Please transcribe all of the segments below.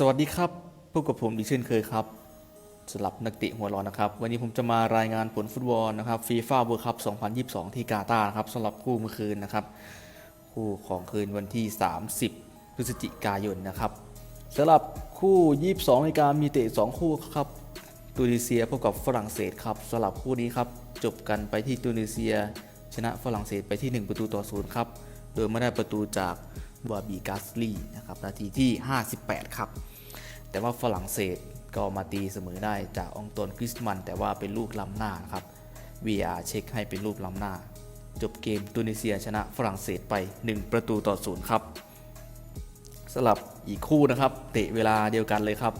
สวัสดีครับพบกับผมอีกเช่นเคยครับสำหรับนักเตะหัวร้อนนะครับ วันนี้ผมจะมารายงานผลฟุตบอลนะครับฟีฟ่าเวิร์คัพ2022 ที่กาตาร์ครับสำหรับคู่เมื่อคืนนะครับ คู่ของคืนวันที่ 30 พฤศจิกายนนะครับสำหรับคู่ 22นาฬิกามีเตะ 2 คู่ครับตูนิเซียพบกับฝรั่งเศสครับสำหรับคู่นี้ครับจบกันไปที่ตูนิเซีย ชนะฝรั่งเศสไปที่ 1 ประตูต่อศูนย์ครับโดยไม่ได้ประตูจาก บาบีกาสลีนะครับนาทีที่ 58 ครับ แต่ว่าฝรั่งเศสก็มาตีเสมอได้จากองตวนคริสมัน แต่ว่าเป็นลูกล้ำหน้าครับ VR เช็คให้เป็นลูกล้ำหน้า จบเกมตูนิเซียชนะฝรั่งเศสไป 1 ประตูต่อศูนย์ครับสลับอีกคู่นะครับ เตะเวลาเดียวกันเลยครับ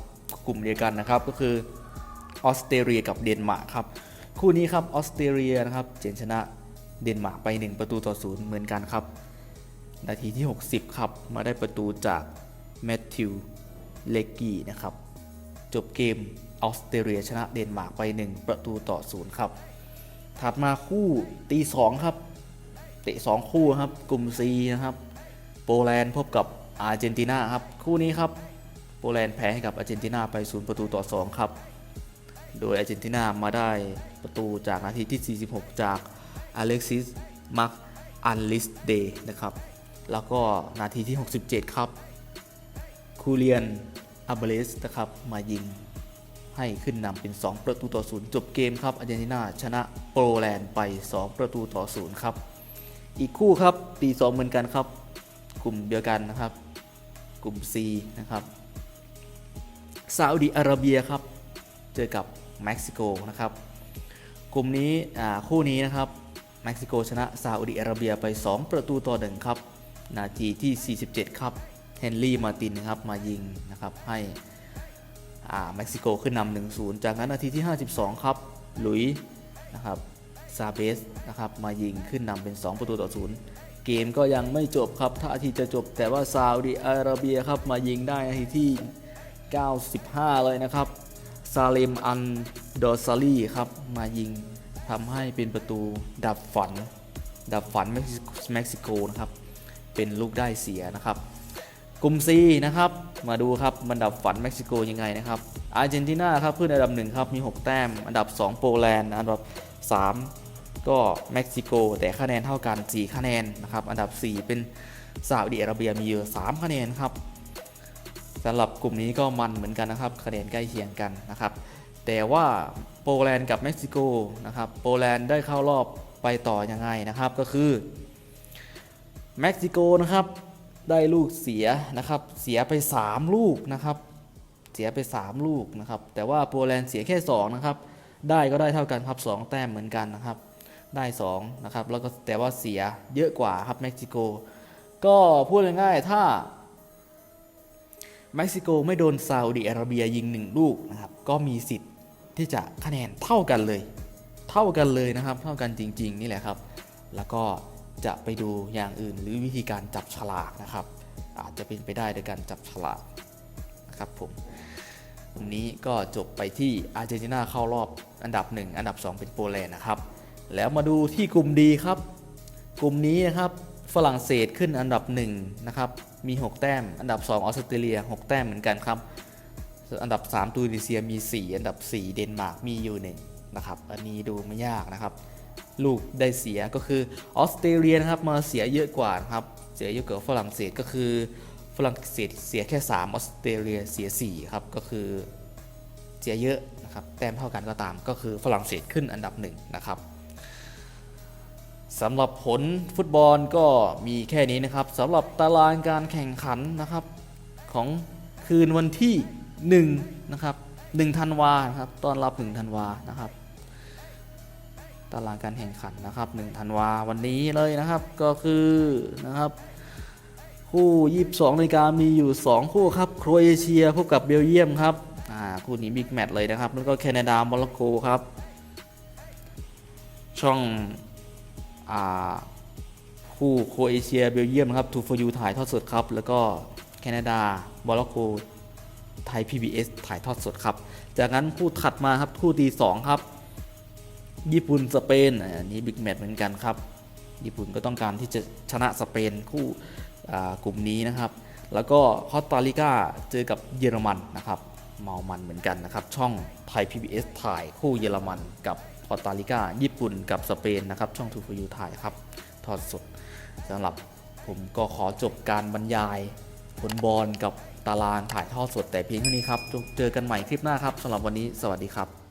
กลุ่มเดียวกันนะครับก็คือออสเตรเลียกับเดนมาร์กครับ คู่นี้ครับออสเตรเลียนะครับเจนชนะเดนมาร์กไป 1 ประตูต่อศูนย์เหมือนกันครับ นาทีที่ 60 ครับ มาได้ประตูจากแมทธิว เลกีนะครับ จบเกมออสเตรเลียชนะเดนมาร์กไป 1 ประตูต่อศูนย์ครับ ถัดมาคู่ตี2ครับ เตะ 2 คู่ครับ กลุ่ม C นะครับ โปแลนด์พบกับอาร์เจนตินาครับ คู่นี้ครับ โปแลนด์แพ้ให้กับอาร์เจนตินาไป 0 ประตูต่อ 2 ครับ โดยอาร์เจนตินามาได้ประตูจากนาทีที่ 46 จากอเล็กซิส มักอันลิสเดย์นะครับ แล้วก็นาทีที่ 67 ครับ คูเลียนอาเบเลสนะครับมายิงให้ขึ้นนำเป็น 2 ประตูต่อศูนย์จบเกมครับอาร์เจนตินาชนะโปรแลนด์ไป 2 ประตูต่อศูนย์ครับ อีกคู่ครับตี2เหมือนกันครับ กลุ่มเดียวกันนะครับ กลุ่ม C นะครับซาอุดิอาระเบียครับ เจอกับเม็กซิโกนะครับ กลุ่มนี้อ่าคู่นี้นะครับเม็กซิโกชนะซาอุดิอาระเบียไป 2 ประตูต่อหนึ่งครับ นาทีที่ 47 ครับเฮนรี่มาตินนะครับมายิงนะครับให้อ่าเม็กซิโกขึ้นนำ1 0 จากนั้นนาทีที่ 52 ครับหลุยส์นะครับซาเบสนะครับมายิงขึ้นนำเป็น 2 ประตูต่อ0เกมก็ยังไม่จบครับถ้าอาทิจะจบแต่ว่าซาอุดิอาระเบียครับมายิงได้นาทีที่ 95 เลยนะครับซาเลมอันดอซาลีครับมายิงทำให้เป็นประตูดับฝัน ดับฝันเม็กซิโกนะครับ เป็นลูกได้เสียนะครับกลุ่ม C นะครับ มาดูครับมันดับฝันเม็กซิโกยังไงนะครับอาร์เจนตินาครับขึ้นอันดับ1ครับมี 6 แต้ม อันดับ 2 โปแลนด์อันดับ 3 ก็เม็กซิโก แต่คะแนนเท่ากัน 4 คะแนนนะครับ อันดับ 4 เป็นซาอุดิอาระเบียมีอยู่3คะแนนครับสำหรับกลุ่มนี้ก็มันเหมือนกันนะครับ คะแนนใกล้เคียงกันนะครับ แต่ว่าโปแลนด์กับเม็กซิโกนะครับ โปแลนด์ได้เข้ารอบไปต่อยังไงนะครับ ก็คือ เม็กซิโกนะครับ ได้ลูกเสียนะครับ เสียไป 3 ลูกนะครับ เสียไป 3 ลูกนะครับ แต่ว่าโปแลนด์เสียแค่ 2 นะครับ ได้ก็ได้เท่ากันครับ 2 แต้มเหมือนกันนะครับ ได้ 2 นะครับ แล้วก็แต่ว่าเสียเยอะกว่าครับเม็กซิโก ก็พูดง่ายๆ ถ้าเม็กซิโกไม่โดนซาอุดิอาระเบียยิง 1 ลูกนะครับ ก็มีสิทธิ์ที่จะคะแนนเท่ากันเลย เท่ากันเลยนะครับ เท่ากันจริง ๆ นี่แหละครับ แล้วก็ จะไปดูอย่างอื่นหรือวิธีการจับฉลากนะครับ อาจจะเป็นไปได้โดยการจับฉลากนะครับผมวันนี้ก็จบไปที่อาร์เจนตินาเข้ารอบอันดับ 1 อันดับ 2 เป็นโปแลนด์นะครับ แล้วมาดูที่กลุ่มดีครับ กลุ่มนี้นะครับฝรั่งเศสขึ้นอันดับ1นะครับมี 6 แต้ม อันดับ 2 ออสเตรเลีย 6 แต้มเหมือนกันครับอันดับ 3 ตูนิเซียมี 4 อันดับ 4 เดนมาร์กมีอยู่หนึ่งนะครับ อันนี้ดูไม่ยากนะครับ ลูกได้เสียก็คือออสเตรเลียนะครับมาเสียเยอะกว่านะครับเสียเยอะกว่าฝรั่งเศสก็คือฝรั่งเศสเสียแค่ 3 ออสเตรเลียเสีย4ครับก็คือเสียเยอะนะครับแต้มเท่ากันก็ตาม ก็คือฝรั่งเศสขึ้นอันดับหนึ่งนะครับสำหรับผลฟุตบอลก็มีแค่นี้นะครับสำหรับตารางการแข่งขันนะครับของคืนวันที่1นะครับ1ธันวานะครับตอนรับ1ธันวานะครับ ตารางการแข่งขันนะครับ1ธันวาวันนี้เลยนะครับก็คือนะครับ คู่ 22นาฬิกามีอยู่ 2 คู่ครับโครเอเชียพบกับเบลเยียมครับอ่าคู่นี้บิ๊กแมตช์เลยนะครับ แล้วก็แคนาดาโมร็อกโกครับ ช่องอ่าคู่โครเอเชียเบลเยียมครับทูฟอร์ยูถ่ายทอดสดครับ แล้วก็แคนาดาโมร็อกโกไทย PBS ถ่ายทอดสดครับ จากนั้นคู่ถัดมาครับคู่ตีสองครับ ญี่ปุ่นสเปนอันนี้บิ๊กแมตช์เหมือนกันครับ ญี่ปุ่นก็ต้องการที่จะชนะสเปนคู่กลุ่มนี้นะครับ แล้วก็คอสตาริกาเจอกับเยอรมันนะครับ เมามันเหมือนกันนะครับ ช่องไทย PBS ถ่ายคู่เยอรมันกับคอสตาริกา ญี่ปุ่นกับสเปนนะครับ ช่องทูฟยูถ่ายครับ ทอดสดสำหรับผมก็ขอจบการบรรยายผลบอลกับตารางถ่ายทอดสดแต่เพียงเท่านี้ครับ เจอกันใหม่คลิปหน้าครับสำหรับวันนี้สวัสดีครับ